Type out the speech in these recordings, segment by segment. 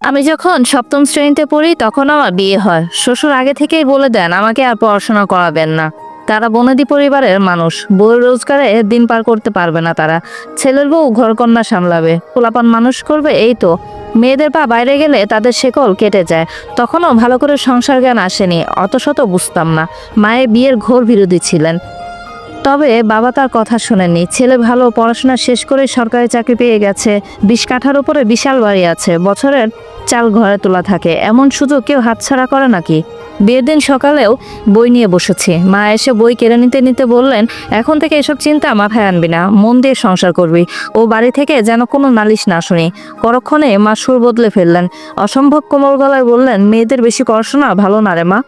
আমি যখন সপ্তম শ্রেণীতে পড়ি, তখন আমার বিয়ে হয়। শ্বশুর আগে থেকেই বলে দেন, আমাকে আর পড়াশোনা করাবেন না। তারা বনেদি পরিবারের মানুষ। বউয়ের রোজগারে দিন পার করতে পারবে না তারা। ছেলের বউ ঘরকন্যা সামলাবে। পোলাপান মানুষ করবে, এই তো। মেয়েদের পা বাইরে গেলে তাদের শেকল কেটে যায়। তখনও ভালো করে সংসার জ্ঞান আসেনি, অত শত বুঝতাম না। মায়ের বিয়ের ঘোর বিরোধী ছিলেন। তবে বাবা তার কথা শোনেননি। ছেলে ভালো পড়াশোনা শেষ করে সরকারি চাকরি পেয়ে গেছে। বিশ কাঠার উপরে বিশাল বাড়ি আছে। বছরের চাল ঘরে তোলা থাকে। এমন সুযোগ কেউ হাতছাড়া করে নাকি? বিয়ের দিন সকালেও বই নিয়ে বসেছি। মা এসে বই কেড়ে নিতে নিতে বললেন, এখন থেকে এসব চিন্তা মাথায় আনবি না। মন দিয়ে সংসার করবি। ও বাড়ি থেকে যেন কোনো নালিশ না শুনি। পরক্ষণে মা সুর বদলে ফেললেন। অসম্ভব কোমল গলায় বললেন, মেয়েদের বেশি পড়াশোনা ভালো না রে মা।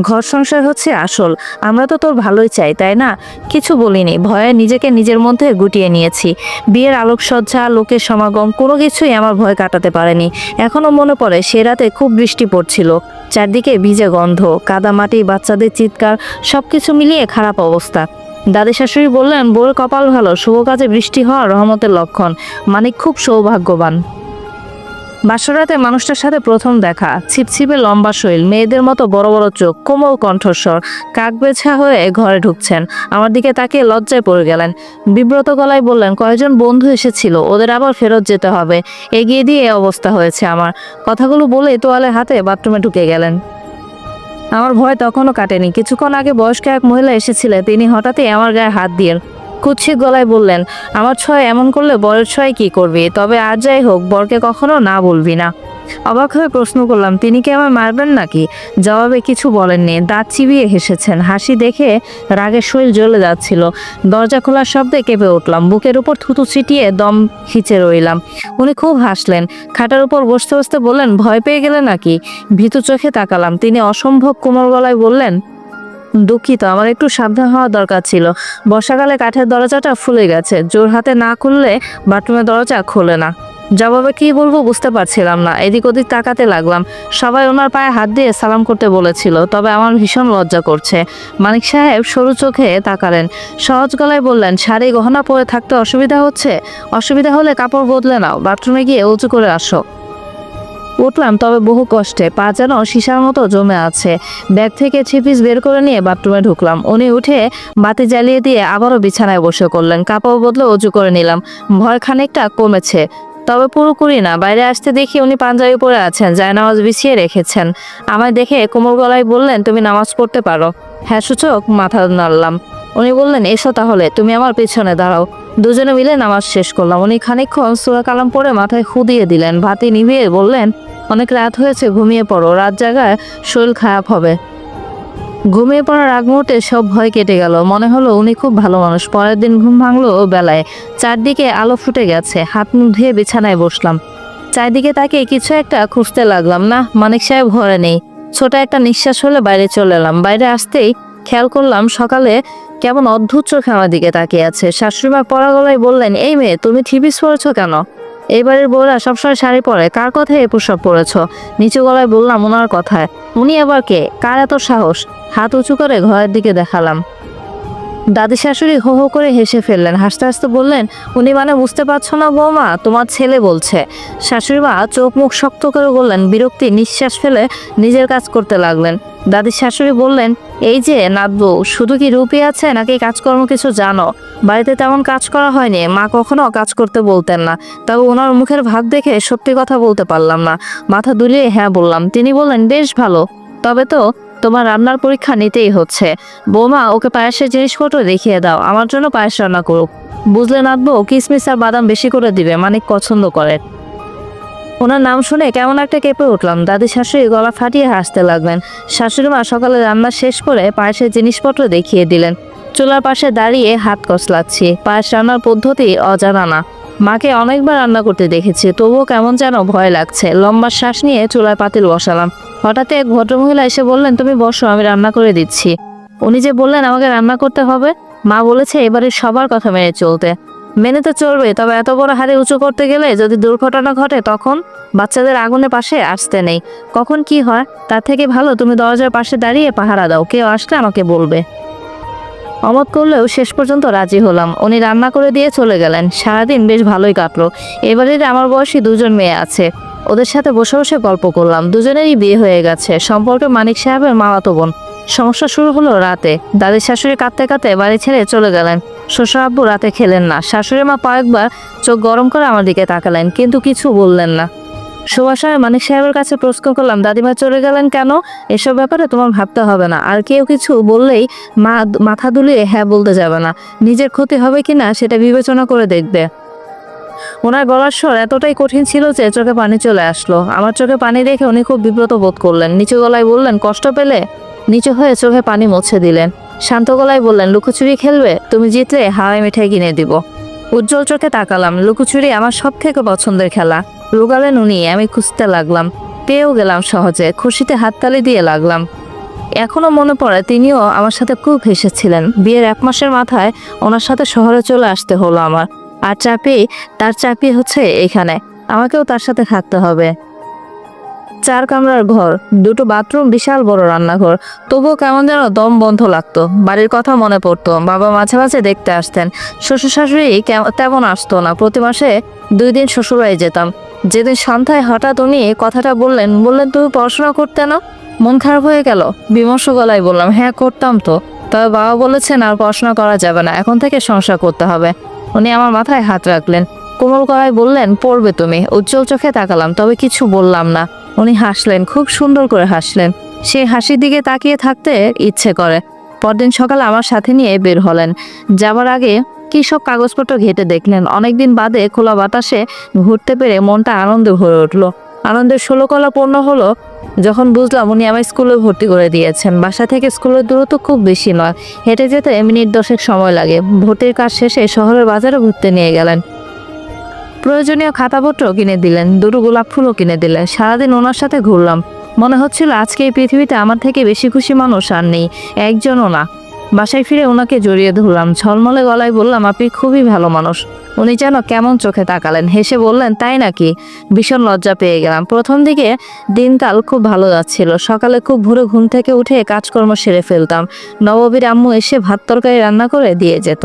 ঘর সংসার হচ্ছে আসল। আমরা তো তোর ভালোই চাই, তাই না? কিছু বলিনি, ভয়ে নিজেকে নিজের মধ্যে গুটিয়ে নিয়েছি। বিয়ের আলোকসজ্জা, লোকের সমাগম, কোনো কিছুই আমার ভয় কাটাতে পারেনি। এখনও মনে পড়ে, সে রাতে খুব বৃষ্টি পড়ছিল। চারদিকে ভিজে গন্ধ কাদামাটি বাচ্চাদের চিৎকার সব কিছু মিলিয়ে খারাপ অবস্থা। দাদি শাশুড়ি বললেন, বউয়ের কপাল ভালো, শুভ কাজে বৃষ্টি হওয়া রহমতের লক্ষণ। মানে খুব সৌভাগ্যবান। বাসরাতে মানুষটার সাথে প্রথম দেখা। ছিপছিপে লম্বা শৈল, মেয়েদের মতো বড় বড় চোখ, কোমল কণ্ঠস্বর। কাক বেছা হয়ে ঘরে ঢুকছেন। আমার দিকে তাকিয়ে লজ্জায় পড়ে গেলেন। বিব্রত গলায় বললেন কয়েকজন বন্ধু এসেছিল? ওদের আবার ফেরত যেতে হবে। এগিয়ে দিয়ে এই অবস্থা হয়েছে আমার। কথাগুলো বলে তোয়ালে হাতে বাথরুমে ঢুকে গেলেন। আমার ভয় তখনও কাটেনি। কিছুক্ষণ আগে বয়স্ক এক মহিলা এসেছিলেন। তিনি হঠাৎই আমার গায়ে হাত দিয়ে কুৎসিত গলায় বললেন, আমার ছয় এমন করলে বরের ছয় কি করবি? তবে আর যাই হোক, বরকে কখনো না বলবি না। অবাক হয়ে প্রশ্ন করলাম, তিনি কি আমায় মারবেন নাকি? জবাবে কিছু বলেননি, দাঁত চিবিয়ে হেসেছেন। হাসি দেখে রাগের শরীর জ্বলে যাচ্ছিল। দরজা খোলার শব্দে কেঁপে উঠলাম। বুকের উপর থুতু ছিটিয়ে দম খিচে রইলাম। উনি খুব হাসলেন। খাটার উপর বসতে বসতে বললেন, ভয় পেয়ে গেলে নাকি? ভীতু চোখে তাকালাম। তিনি অসম্ভব কোমল গলায় বললেন দুঃখিত, আমার একটু সাবধান হওয়া দরকার ছিল। বর্ষাকালে কাঠের দরজাটা ফুলে গেছে। জোর হাতে না খুললে বাথরুমের দরজা খোলে না। জবাবে কি বলব বুঝতে পারছিলাম না। এদিক ওদিক তাকাতে লাগলাম। সবাই ওনার পায়ে হাত দিয়ে সালাম করতে বলেছিল, তবে আমার ভীষণ লজ্জা করছে। মানিক সাহেব সরু চোখে তাকালেন। সহজ গলায় বললেন, শাড়ি, গহনা পরে থাকতে অসুবিধা হচ্ছে? অসুবিধা হলে কাপড় বদলে নাও। বাথরুমে গিয়ে উঁচু করে আসো। উঠলাম, তবে বহু কষ্টে। পা যেন সীসার মতো জমে আছে। ব্যাগ থেকে ছিপিস বের করে নিয়ে বাথরুমে ঢুকলাম। উনি উঠে বাতি জ্বালিয়ে দিয়ে আবারও বিছানায় বসে করলেন। কাপড় বদলে উঁচু করে নিলাম। ভয় খানিকটা কমেছে। তবে পুরোপুরি না। বাইরে আসতে দেখি উনি পাঞ্জাবি পরে আছেন যায় নামাজ বিছিয়ে রেখেছেন। আমায় দেখে কোমর গলায় বললেন, তুমি নামাজ পড়তে পারো। হ্যাঁ সূচক। মাথা নাড়লাম। উনি বললেন, এসো তাহলে, তুমি আমার পেছনে দাঁড়াও। দুজনে মিলে নামাজ শেষ করলাম। উনি খানিকক্ষণ সুরা কালাম পরে মাথায় খুদিয়ে দিলেন। ভাতি নিভিয়ে বললেন অনেক রাত হয়েছে, ঘুমিয়ে পড়ো। রাত জায়গায় শরীর খারাপ হবে। ঘুমিয়ে পড়ার আগ মুহূর্তে সব ভয় কেটে গেল। মনে হলো উনি খুব ভালো মানুষ। পরের দিন ঘুম ভাঙলো ও বেলায়। চারদিকে আলো ফুটে গেছে। হাত মুখ ধুয়ে বিছানায় বসলাম। চারদিকে তাকে কিছু একটা খুঁজতে লাগলাম। না, মানিক সাহেব ঘরে নেই। ছোট একটা নিঃশ্বাস হলে বাইরে চলে এলাম। বাইরে আসতেই খেয়াল করলাম সকালে কেমন অদ্ভুত চোখে আমার দিকে তাকিয়ে আছে। শাশুড়িমা পড়া গলায় বললেন, এই মেয়ে, তুমি থিবিস পড়েছো কেন? এবারের বউরা সবসময় শাড়ি পরে। কার কথায় এ পোশাক পরেছ? নিচু গলায় বললাম ওনার কথায়। উনি আবার কে? কার এত সাহস? হাত উঁচু করে ঘরের দিকে দেখালাম। দাদি শাশুড়ি হো হো করে হেসে ফেললেন। হাসতে হাসতে বললেন, উনি মানে বুঝতে পারছ না বৌমা? তোমার ছেলে বলছে। শাশুড়ি মা চোখ মুখ শক্ত করে বললেন, বিরক্তি নিঃশ্বাস ফেলে নিজের কাজ করতে লাগলেন। দাদি শাশুড়ি বললেন, এই যে নাতবু, শুধু কি রূপী আছে নাকি কাজকর্ম কিছু জানো? বাড়িতে তেমন কাজ করা হয়নি। মা কখনো কাজ করতে বলতেন না। তবে ওনার মুখের ভাব দেখে সত্যি কথা বলতে পারলাম না। মাথা দুলিয়ে হ্যাঁ বললাম। তিনি বললেন, বেশ ভালো। তবে তো তোমার রান্নার পরীক্ষা নিতেই হচ্ছে। বৌমা, ওকে পায়েসের জিনিসপত্র দেখিয়ে দাও। আমার জন্য পায়েস রান্না করুক। বুঝলে নাতবো, কিসমিস আর বাদাম বেশি করে দিবে, মানিক পছন্দ করে। ওনার নাম শুনে কেমন একটা কেঁপে উঠলাম। দাদি শাশুড়ি গলা ফাটিয়ে হাসতে লাগলেন। শাশুড়ি মা সকালে রান্না শেষ করে পায়েসের জিনিসপত্র দেখিয়ে দিলেন। চুলার পাশে দাঁড়িয়ে হাত কসলাচ্ছি। পায়েস রান্নার পদ্ধতি অজানা না। মাকে অনেকবার রান্না করতে দেখেছি, তবুও কেমন যেন ভয় লাগছে। লম্বা শ্বাস নিয়ে চুলায় পাতিল বসালাম। হঠাৎ এক ভদ্রমহিলা এসে বললেন, তুমি বসো, আমি রান্না করে দিচ্ছি। উনি যে বললেন, আমাকে রান্না করতে হবে? মা বলেছে, এবারে সবার কথা মেনে চলতে। মেনে তো চলবে, তবে এত বড় হাড়ি উঁচু করতে গেলে যদি দুর্ঘটনা ঘটে, তখন বাচ্চাদের আগুনের পাশে আসতে নেই। কখন কি হয়, তার থেকে ভালো তুমি দরজার পাশে দাঁড়িয়ে পাহারা দাও, কেউ আসলে আমাকে বলবে। অমত করলেও শেষ পর্যন্ত রাজি হলাম। উনি রান্না করে দিয়ে চলে গেলেন। সারাদিন বেশ ভালোই কাটলো। এবারে আমার বয়সী দুজন মেয়ে আছে। ওদের সাথে বসে বসে গল্প করলাম। দুজনেরই বিয়ে হয়ে গেছে। সম্পর্কে মানিক সাহেবের মামাতো বোন। সমস্যা শুরু হলো রাতে। দাদির শাশুড়ি কাঁদতে কাঁদতে বাড়ি ছেড়ে চলে গেলেন। শ্বশুর আব্বু রাতে খেলেন না। শাশুড়ি মা কয়েকবার চোখ গরম করে আমার দিকে তাকালেন, কিন্তু কিছু বললেন না। সুভাষায় মানিক সাহেবের কাছে প্রশ্ন করলাম, দাদিমা চলে গেলেন কেন? এসব ব্যাপারে তোমার ভাবতে হবে না। আর কেউ কিছু বললেই মা, মাথা দুলিয়ে হ্যাঁ বলতে যাবে না। নিজের ক্ষতি হবে কিনা সেটা বিবেচনা করে দেখবে। ওনার গলার স্বর এতটাই কঠিন ছিল যে চোখে পানি চলে আসলো। আমার চোখে পানি দেখে উনি খুব বিব্রত বোধ করলেন। নিচু গলায় বললেন, কষ্ট পেলে? নিচু হয়ে চোখে পানি মুছে দিলেন। শান্ত গলায় বললেন, লুকোচুরি খেলবে? তুমি জিতলে হাওয়াই মিঠাই কিনে দিব। উজ্জ্বল চোখে তাকালাম। লুকোচুরি আমার সব থেকে পছন্দের খেলা। লুকালেন উনি, আমি খুঁজতে লাগলাম। পেয়েও গেলাম সহজে, খুশিতে হাততালি দিয়ে লাগলাম। এখনও মনে পড়ে, তিনিও আমার সাথে খুব হেসেছিলেন। বিয়ের এক মাসের মাথায় ওনার সাথে শহরে চলে আসতে হলো আমার। আর চাপি, তার চাপি হচ্ছে এখানে। আমাকেও তার সাথে থাকতে হবে। চার কামরার ঘর, দুটো বাথরুম, বিশাল বড় রান্নাঘর। তবুও কেমন যেন দম বন্ধ লাগতো। বাড়ির কথা মনে পড়তো। বাবা মাঝে মাঝে দেখতে আসতেন। শ্বশুর শাশুড়ি তেমন আসতো না। প্রতি মাসে দুই দিন শ্বশুরবাড়ি যেতাম। যেদিন সন্ধ্যায় হঠাৎ উনি কথাটা বললেন বললেন, তুমি পড়াশোনা করতে না? মন খারাপ হয়ে গেল। বিমর্ষ গলায় বললাম হ্যাঁ করতাম তো। তবে বাবা বলেছেন আর পড়াশোনা করা যাবে না। এখন থেকে সংসার করতে হবে। উনি আমার মাথায় হাত রাখলেন। কোমল গলায় বললেন, পড়বে তুমি। উজ্জ্বল চোখে তাকালাম, তবে কিছু বললাম না। উনি হাসলেন, খুব সুন্দর করে হাসলেন। সেই হাসির দিকে তাকিয়ে থাকতে ইচ্ছে করে। পরদিন সকালে আমার সাথে নিয়ে বের হলেন। যাবার আগে কি সব কাগজপত্র ঘেটে দেখলেন। অনেকদিন বাদে খোলা বাতাসে ঘুরতে পেরে মনটা আনন্দে ভরে উঠল। আনন্দের ষোলো কলা পূর্ণ হলো যখন বুঝলাম উনি আমার স্কুলে ভর্তি করে দিয়েছেন। বাসা থেকে স্কুলের দূরত্ব খুব বেশি নয়। হেঁটে যেতে মিনিট দশেক সময় লাগে। ভর্তির কাজ শেষে শহরের বাজারে ঘুরতে নিয়ে গেলেন। প্রয়োজনীয় খাতাপত্র কিনে দিলেন, দুটো গোলাপ ফুলও কিনে দিলেন। সারাদিন ওনার সাথে ঘুরলাম। মনে হচ্ছিল আজকে এই পৃথিবীতে আমার থেকে বেশি খুশি মানুষ আর নেই, একজনও না। বাসায় ফিরে ওনাকে জড়িয়ে ধরলাম, ঝলমলে গলায় বললাম, আপনি খুবই ভালো মানুষ। উনি যেন কেমন চোখে তাকালেন, হেসে বললেন, তাই নাকি? ভীষণ লজ্জা পেয়ে গেলাম। প্রথম দিকে দিনকাল খুব ভালো যাচ্ছিল, সকালে খুব ভোরে ঘুম থেকে উঠে কাজকর্ম সেরে ফেলতাম। নববীর আম্মু এসে ভাত তরকারি রান্না করে দিয়ে যেত।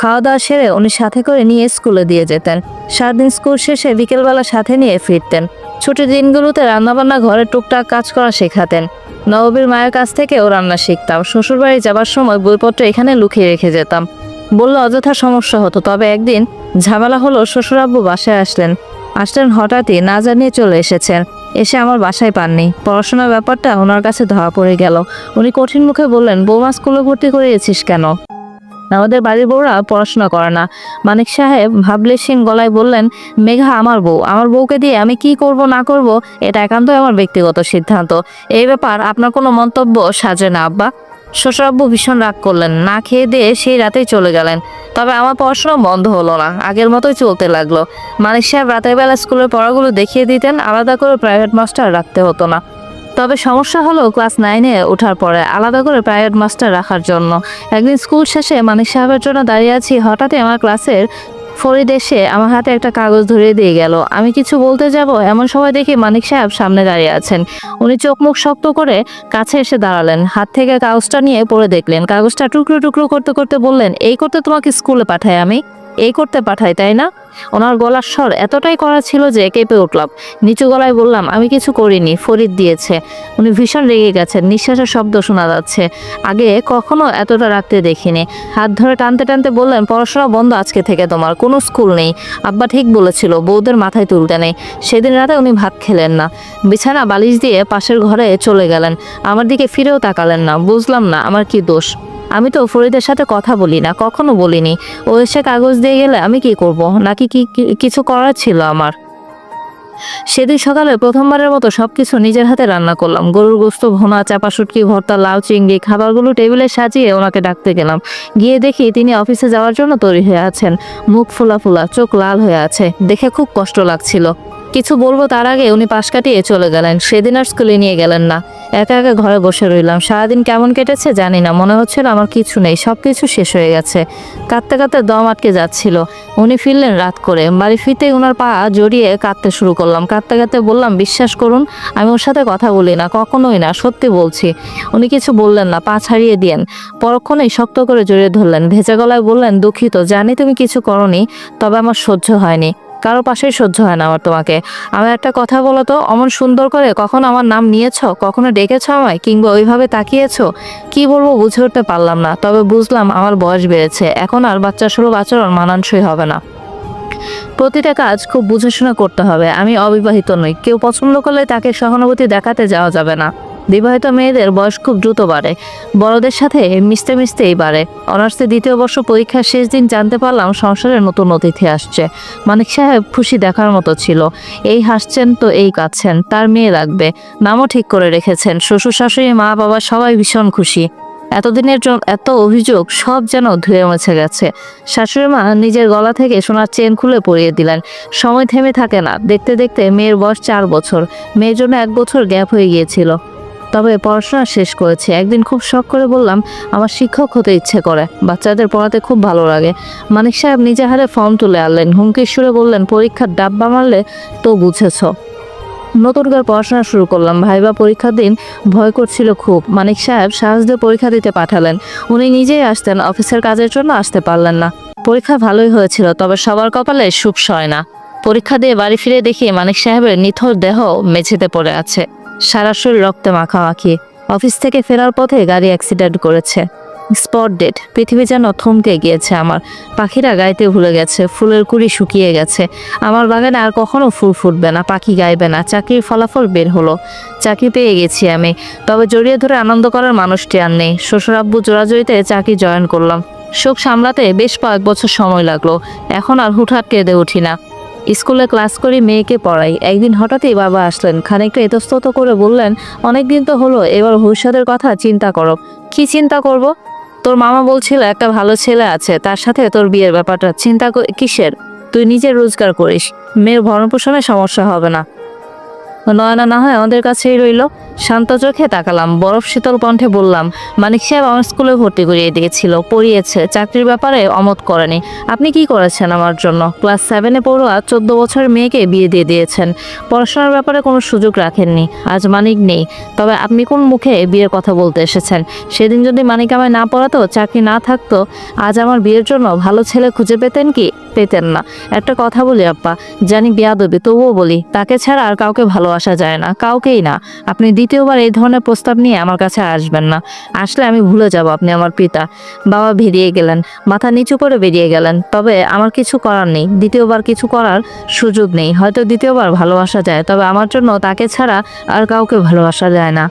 খাওয়া দাওয়া সেরে উনি সাথে করে নিয়ে স্কুলে দিয়ে যেতেন। সারাদিন স্কুল শেষে বিকেলবেলা সাথে নিয়ে ফিরতেন। ছুটির দিনগুলোতে রান্নাবান্না ঘরে টুকটাক কাজ করা শেখাতেন। নববীর মায়ের কাছ থেকেও রান্না শিখতাম। শ্বশুরবাড়ি যাবার সময় বইপত্র এখানে লুকিয়ে রেখে যেতাম। বলল অযথা সমস্যা হতো, তবে একদিন ঝামেলা হলো শ্বশুরাব্বু বাসায় আসলেন। আসলেন হঠাৎই না জানিয়ে চলে এসেছেন। এসে আমার বাসায় পাননি। পড়াশোনার ব্যাপারটা ওনার কাছে ধরা পড়ে গেল। উনি কঠিন মুখে বললেন, বৌমা, স্কুলে ভর্তি করিয়েছিস কেন? আমাদের বাড়ির বউরা পড়াশোনা করে না। মানিক সাহেব ভাবলে সিং গলায় বললেন, মেঘা, আমার বউ। আমার বউকে দিয়ে আমি কি করব, না করব, এটা একান্তই আমার ব্যক্তিগত সিদ্ধান্ত। এই ব্যাপার আপনার কোনো মন্তব্য সাজে না, আব্বা। শ্বশুরাব্বু ভীষণ রাগ করলেন। না খেয়ে দিয়ে সেই রাতেই চলে গেলেন। তবে আমার পড়াশোনা বন্ধ হলো না। আগের মতোই চলতে লাগল। মানিক সাহেব রাতের বেলা স্কুলের পড়াগুলো দেখিয়ে দিতেন, আলাদা করে প্রাইভেট মাস্টার রাখতে হতো না। তবে সমস্যা হলো ক্লাস নাইনে ওঠার পরে আলাদা করে প্রাইভেট মাস্টার রাখার জন্য। একদিন স্কুল শেষে মানিক সাহেবের জন্য দাঁড়িয়ে আছি, হঠাৎই আমার ক্লাসের ফরিদ এসে আমার হাতে একটা কাগজ ধরিয়ে দিয়ে গেল। আমি কিছু বলতে যাব, এমন সময় দেখি মানিক সাহেব সামনে দাঁড়িয়ে আছেন। উনি চোখ মুখ শক্ত করে কাছে এসে দাঁড়ালেন, হাত থেকে কাগজটা নিয়ে পড়ে দেখলেন। কাগজটা টুকরো টুকরো করতে করতে বললেন, এই করতে তোমাকে স্কুলে পাঠাই আমি। এই করতে পাঠায়, তাই না? ওনার গলার স্বর এতটাই করা ছিল যে কেঁপে উঠলাম। নিচু গলায় বললাম, আমি কিছু করিনি ফরিদ দিয়েছে। উনি ভীষণ রেগে গেছেন, নিঃশ্বাসের শব্দ শোনা যাচ্ছে। আগে কখনো এতটা রাখতে দেখিনি। হাত ধরে টানতে টানতে বললেন, পড়াশোনা বন্ধ আজকে থেকে তোমার, কোনো স্কুল নেই। আব্বা ঠিক বলেছিল, বউদের মাথায় তুলতে নেই। সেদিন রাতে উনি ভাত খেলেন না। বিছানা, বালিশ দিয়ে পাশের ঘরে চলে গেলেন। আমার দিকে ফিরেও তাকালেন না। বুঝলাম না, আমার কি দোষ। আমি তো ফরিদের সাথে কথা বলি না, কখনো বলিনি। ও এসে কাগজ দিয়ে গেলে আমি কি করব? নাকি কি কিছু করার ছিল আমার? সেদিন সকালে প্রথমবারের মতো সবকিছু নিজের হাতে রান্না করলাম। গরুর গোস্ত, ভোনা, চাপা শুটকি, ভর্তা, লাউ, চিংড়ি, খাবারগুলো টেবিলে সাজিয়ে ওনাকে ডাকতে গেলাম। গিয়ে দেখি তিনি অফিসে যাওয়ার জন্য তৈরি হয়ে আছেন। মুখ ফোলা ফোলা, চোখ লাল হয়ে আছে। দেখে খুব কষ্ট লাগছিল। কিছু বলব তার আগে উনি পাশ কাটিয়ে চলে গেলেন। সেদিন আর স্কুলে নিয়ে গেলেন না। একা একা ঘরে বসে রইলাম। সারাদিন কেমন কেটেছে জানি না। মনে হচ্ছিল আমার কিছু নেই। সব কিছু শেষ হয়ে গেছে। কাঁদতে কাঁদতে দম আটকে যাচ্ছিল। উনি ফিরলেন রাত করে। বাড়ি ফিরতেই ওনার পা জড়িয়ে কাঁদতে শুরু করলাম। কাঁদতে কাঁদতে বললাম, বিশ্বাস করুন, আমি ওর সাথে কথা বলি না। কখনোই না। সত্যি বলছি। উনি কিছু বললেন না। পা ছাড়িয়ে দিয়েন। পরক্ষণেই শক্ত করে জড়িয়ে ধরলেন। ভেজা গলায় বললেন, দুঃখিত। জানি তুমি কিছু করনি, তবে আমার সহ্য হয়নি। কারও পাশেই সহ্য হয় না আমার তোমাকে। আমার একটা কথা বলো তো, অমন সুন্দর করে কখনো আমার নাম নিয়েছ? কখনো ডেকেছ আমায়? কিংবা ওইভাবে তাকিয়েছ? কি বলব বুঝে উঠতে পারলাম না, তবে বুঝলাম আমার বয়স বেড়েছে। এখন আর বাচ্চা সুলভ আচরণ মানানসই হবে না। প্রতিটা কাজ খুব বুঝেশোনা করতে হবে। আমি অবিবাহিত নই। কেউ পছন্দ করলে তাকে সহানুভূতি দেখাতে যাওয়া যাবে না। বিবাহিত মেয়েদের বয়স খুব দ্রুত বাড়ে। বড়দের সাথে মিশতে মিশতেই বাড়ে। অনার্সে দ্বিতীয় বর্ষ পরীক্ষার শেষ দিন জানতে পারলাম সংসারের নতুন অতিথি আসছে। মানিক সাহেব খুশি দেখার মতো ছিল। এই হাসছেন তো এই কাঁদছেন, তার মেয়ে লাগবে নামও ঠিক করে রেখেছেন। শ্বশুর শাশুড়ি মা বাবা সবাই ভীষণ খুশি। এতদিনের জন্য এত অভিযোগ সব যেন ধুয়ে মুছে গেছে। শাশুড়ি মা নিজের গলা থেকে সোনার চেন খুলে পরিয়ে দিলেন। সময় থেমে থাকে না। দেখতে দেখতে মেয়ের বয়স চার বছর। মেয়ের জন্য এক বছর গ্যাপ হয়ে গিয়েছিল। তবে পড়াশোনা শেষ করেছি। একদিন খুব শখ করে বললাম, আমার শিক্ষক হতে ইচ্ছে করে। বাচ্চাদের পড়াতে খুব ভালো লাগে। মানিক সাহেব নিজে হারে ফর্ম তুলে আনলেন। হুমকির সুরে বললেন, পরীক্ষার ডাব্বা মারলে তো বুঝেছ। নতুন করে পড়াশোনা শুরু করলাম। ভাইবা পরীক্ষার দিন ভয় করছিল খুব। মানিক সাহেব সাহস দিয়ে পরীক্ষা দিতে পাঠালেন। উনি নিজেই আসতেন, অফিসের কাজের জন্য আসতে পারলেন না। পরীক্ষা ভালোই হয়েছিল, তবে সবার কপালে সুখ সয় না। পরীক্ষা দিয়ে বাড়ি ফিরে দেখি মানিক সাহেবের নিথর দেহ মেঝেতে পড়ে আছে। সারা শরীর রক্তে মাখামাখি অফিস থেকে ফেরার পথে গাড়ি অ্যাক্সিডেন্ট করেছে। স্পট ডেট পৃথিবী যেন থমকে গিয়েছে আমার। পাখিরা গাইতে ভুলে গেছে, ফুলের কুড়ি শুকিয়ে গেছে। আমার বাগানে আর কখনো ফুল ফুটবে না, পাখি গাইবে না। চাকরির ফলাফল বের হলো। চাকরি পেয়ে গেছি আমি। তবে জড়িয়ে ধরে আনন্দ করার মানুষটি আর নেই। শ্বশুর আব্বু জোড়াজড়িতে চাকরি জয়েন করলাম। শোক সামলাতে বেশ কয়েক বছর সময় লাগল। এখন আর হুটহাট কেঁদে উঠি না। স্কুলে ক্লাস করি, মেয়েকে পড়াই। একদিন হঠাৎই বাবা আসলেন, খানিকটা ইতস্তত করে বললেন অনেক দিন তো হলো, এবার ভবিষ্যতের কথা চিন্তা করো। কি চিন্তা করব? তোর মামা বলছিল, একটা ভালো ছেলে আছে, তার সাথে তোর বিয়ের ব্যাপারটা। চিন্তা কিসের? তুই নিজে রোজগার করিস। মেয়ের ভরণ পোষণে সমস্যা হবে না। নয়না না হয় আমাদের কাছেই রইল। শান্ত চোখে তাকালাম, বরফ শীতল কণ্ঠে বললাম, মানিক সাহেব আমার স্কুলে ভর্তি করিয়ে দিয়েছিল, পড়িয়েছে, চাকরির ব্যাপারে অমত করেনি। আপনি কি করেছেন আমার জন্য? ক্লাস সেভেনে পড়ুয়া চোদ্দ বছরের মেয়েকে বিয়ে দিয়ে দিয়েছেন। পড়াশোনার ব্যাপারে কোনো সুযোগ রাখেননি, আজ মানিক নেই। তবে আপনি কোন মুখে বিয়ের কথা বলতে এসেছেন? সেদিন যদি মানিক আমায় না পড়াতো, চাকরি না থাকতো, আজ আমার বিয়ের জন্য ভালো ছেলে খুঁজে পেতেন কি? পেতেন না। একটা কথা বলি আপ্পা জানি বিয়া দেবে তবুও বলি, তাকে ছাড়া আর কাউকে ভালোবাসা যায় না, কাউকেই না। আপনি দ্বিতীয়বার এই ধরনের প্রস্তাব নিয়ে আমার কাছে আসবেন না। আসলে আমি ভুলে যাব আপনি আমার পিতা। বাবা বেরিয়ে গেলেন, মাথা নিচু করে বেরিয়ে গেলেন। তবে আমার কিছু করার নেই। দ্বিতীয়বার কিছু করার সুযোগ নেই। হয়তো দ্বিতীয়বার ভালোবাসা যায়, তবে আমার জন্য তাকে ছাড়া আর কাউকে ভালোবাসা যায় না।